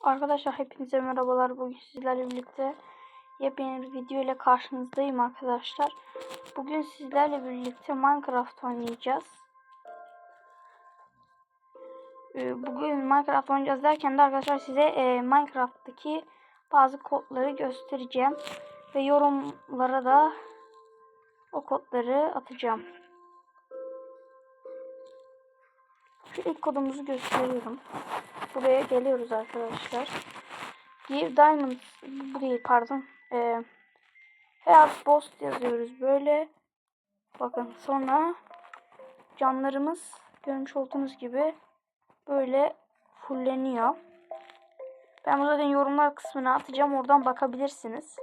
Arkadaşlar hepinize merhabalar. Bugün sizlerle birlikte yepyeni bir video ile karşınızdayım arkadaşlar. Bugün sizlerle birlikte Minecraft oynayacağız. Ee, Bugün Minecraft oynayacağız derken de arkadaşlar size e, Minecraft'taki bazı kodları göstereceğim. Ve yorumlara da o kodları atacağım. Şu ilk kodumuzu gösteriyorum. Buraya geliyoruz arkadaşlar. Give Diamond bu değil pardon. Ee, Health Boss yazıyoruz böyle. Bakın sonra canlarımız görmüş olduğunuz gibi böyle fulleniyor. Ben zaten yorumlar kısmına atacağım. Oradan bakabilirsiniz.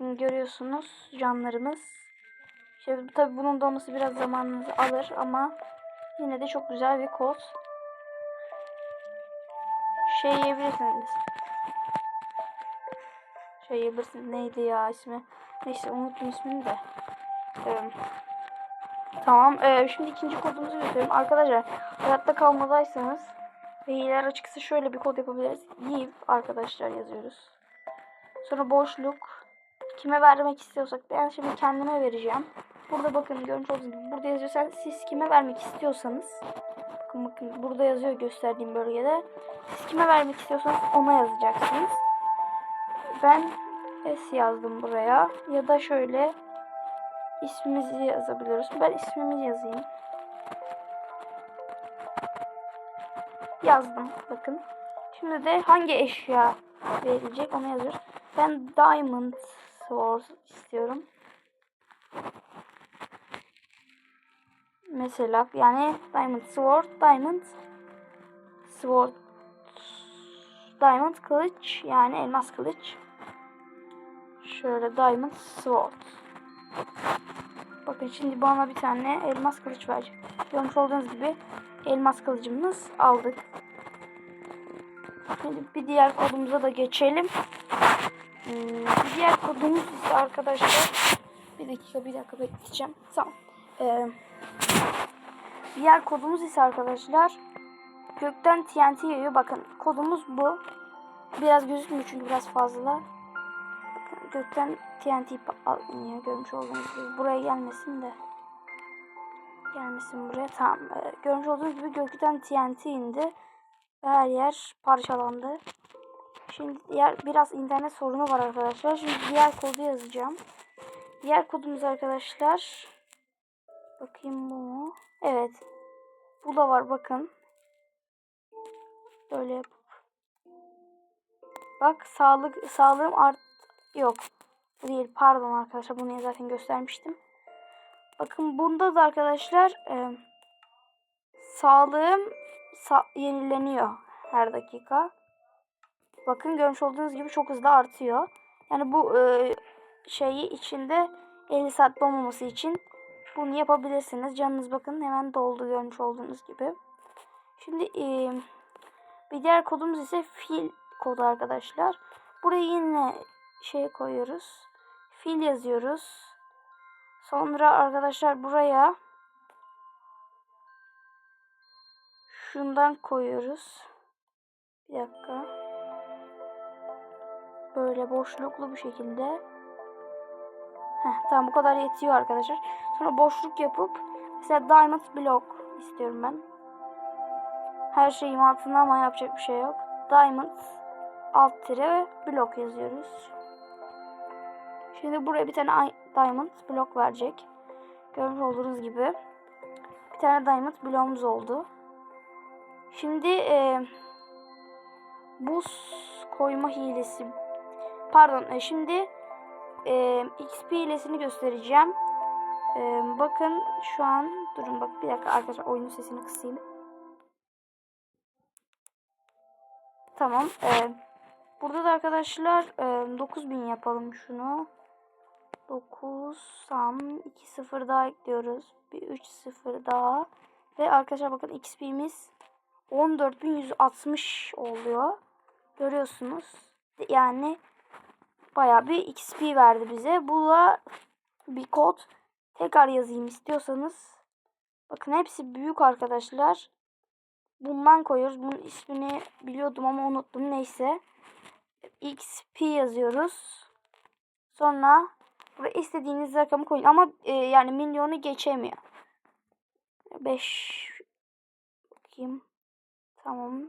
Görüyorsunuz canlarımız. İşte tabi bunun dolması biraz zamanınızı alır ama yine de çok güzel bir kod şey yiyebilirsiniz. Şey yiyebilirsiniz. Neydi ya ismi? Neyse unuttum ismini de. Ee, tamam. Ee, şimdi ikinci kodumuzu göstereyim. Arkadaşlar hayatta kalmadaysanız ve hileler açıksa şöyle bir kod yapabiliriz. Give arkadaşlar yazıyoruz. Sonra boşluk. Kime vermek istiyorsak ben şimdi kendime vereceğim. Burada bakın görmüş olduğunuz gibi burada yazıyorsan siz kime vermek istiyorsanız bakın bakın burada yazıyor gösterdiğim bölgede. Siz kime vermek istiyorsanız ona yazacaksınız. Ben S yazdım buraya. Ya da şöyle ismimizi yazabiliyoruz. Ben ismimi yazayım. Yazdım. Bakın. Şimdi de hangi eşya verilecek onu yazıyoruz. Ben Diamond Sword istiyorum. Mesela yani Diamond Sword, Diamond Sword Diamond kılıç yani elmas kılıç. Şöyle Diamond Sword. Bakın şimdi bana bir tane elmas kılıç verecek. Görmüş olduğunuz gibi elmas kılıcımız aldık. Şimdi bir diğer kodumuza da geçelim. Hmm, bir diğer kodumuz ise arkadaşlar bir dakika bir dakika bekleyeceğim. Tamam. Ee, diğer kodumuz ise arkadaşlar gökten TNT yağıyor. Bakın kodumuz bu. Biraz gözükmüyor çünkü biraz fazla. Gökten TNT iniyor görmüş olduğunuz gibi. Buraya gelmesin de. Gelmesin buraya. Tamam. Ee, görmüş olduğunuz gibi gökten TNT indi. Her yer parçalandı. Şimdi diğer biraz internet sorunu var arkadaşlar. Şimdi diğer kodu yazacağım. Diğer kodumuz arkadaşlar. Bakayım bu mu? Evet. Bu da var bakın. Böyle yapıp. Bak sağlık sağlığım art yok. Değil pardon arkadaşlar bunu zaten göstermiştim. Bakın bunda da arkadaşlar e, sağlığım sa yenileniyor her dakika. Bakın görmüş olduğunuz gibi çok hızlı artıyor. Yani bu e, şeyi içinde 50 saat dolmaması için bunu yapabilirsiniz. Canınız bakın hemen doldu görmüş olduğunuz gibi. Şimdi e, bir diğer kodumuz ise fil kodu arkadaşlar. Buraya yine şey koyuyoruz. Fil yazıyoruz. Sonra arkadaşlar buraya şundan koyuyoruz. Bir dakika. Böyle boşluklu bir şekilde. Heh, tamam bu kadar yetiyor arkadaşlar. Sonra boşluk yapıp mesela diamond block istiyorum ben. Her şeyim altında ama yapacak bir şey yok. Diamond alt tire blok yazıyoruz. Şimdi buraya bir tane diamond blok verecek. Görmüş olduğunuz gibi. Bir tane diamond bloğumuz oldu. Şimdi e, buz koyma hilesi. Pardon e, şimdi e, XP hilesini göstereceğim. E, bakın şu an durun bak bir dakika arkadaşlar oyunun sesini kısayım. Tamam. E, burada da arkadaşlar e, 9000 yapalım şunu. 9 tam 2 0 daha ekliyoruz. Bir 3 0 daha. Ve arkadaşlar bakın XP'miz 14160 oluyor. Görüyorsunuz. Yani baya bir XP verdi bize. Bu da bir kod. Tekrar yazayım istiyorsanız. Bakın hepsi büyük arkadaşlar. bundan koyuyoruz. Bunun ismini biliyordum ama unuttum. Neyse. XP yazıyoruz. Sonra buraya istediğiniz rakamı koyun. Ama e, yani milyonu geçemiyor. 5 bakayım. Tamam.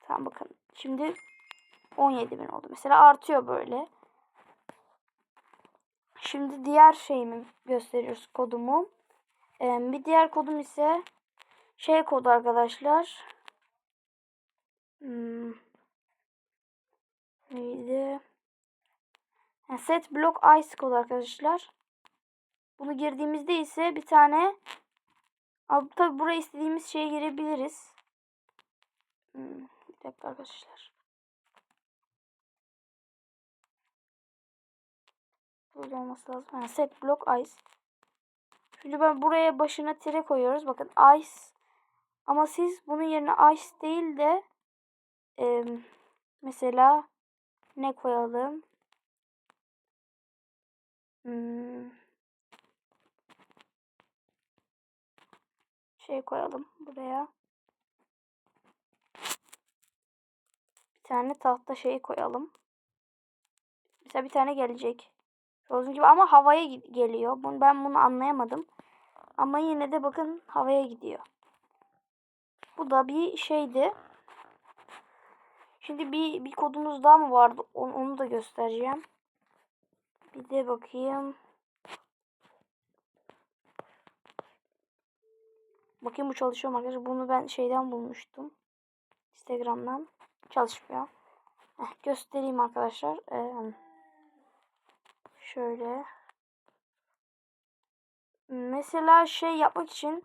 Tamam bakın. Şimdi 17 bin oldu. Mesela artıyor böyle. Şimdi diğer şeyimi gösteriyoruz kodumu. Ee, bir diğer kodum ise şey kodu arkadaşlar. Hmm. Neydi? Ha, set block ice kodu arkadaşlar. Bunu girdiğimizde ise bir tane Abi tabi buraya istediğimiz şeye girebiliriz. Hmm, bir dakika arkadaşlar. Burada olması lazım. Ha, set block ice. Şimdi ben buraya başına tire koyuyoruz. Bakın ice. Ama siz bunun yerine ice değil de e, mesela ne koyalım? Hmm, şey koyalım buraya. Bir tane tahta şeyi koyalım. Mesela bir tane gelecek. Frozen gibi ama havaya geliyor. Bunu, ben bunu anlayamadım. Ama yine de bakın havaya gidiyor. Bu da bir şeydi. Şimdi bir, bir kodumuz daha mı vardı? Onu, onu da göstereceğim. Bir de bakayım. Bakayım bu çalışıyor mu arkadaşlar? Bunu ben şeyden bulmuştum. Instagram'dan. Çalışmıyor. Heh, göstereyim arkadaşlar. Ee, şöyle. Mesela şey yapmak için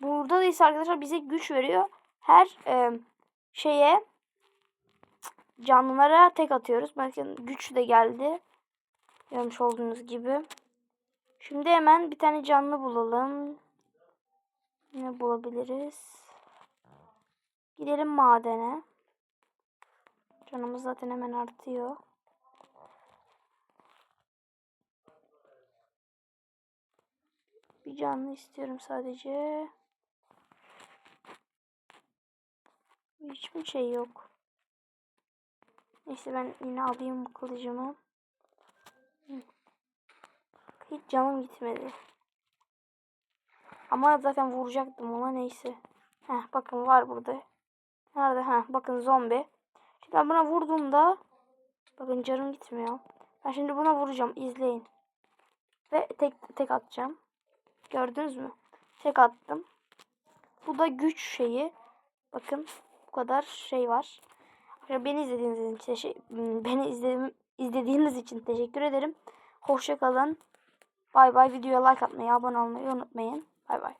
burada da ise arkadaşlar bize güç veriyor. Her e, şeye canlılara tek atıyoruz. Bakın güç de geldi. Görmüş olduğunuz gibi. Şimdi hemen bir tane canlı bulalım. Ne bulabiliriz? Gidelim madene. Canımız zaten hemen artıyor. Bir canlı istiyorum sadece. Hiçbir şey yok. Neyse ben yine alayım kılıcımı. Hiç canım gitmedi. Ama zaten vuracaktım ona neyse. Heh bakın var burada. Nerede? Heh bakın zombi. Şimdi ben buna vurduğumda bakın canım gitmiyor. Ben şimdi buna vuracağım. izleyin. Ve tek tek atacağım. Gördünüz mü? Tek attım. Bu da güç şeyi. Bakın bu kadar şey var. Beni izlediğiniz için teşekkür beni izlediğim, izlediğiniz için teşekkür ederim. Hoşça kalın. Bay bay. Videoya like atmayı, abone olmayı unutmayın. Bay bay.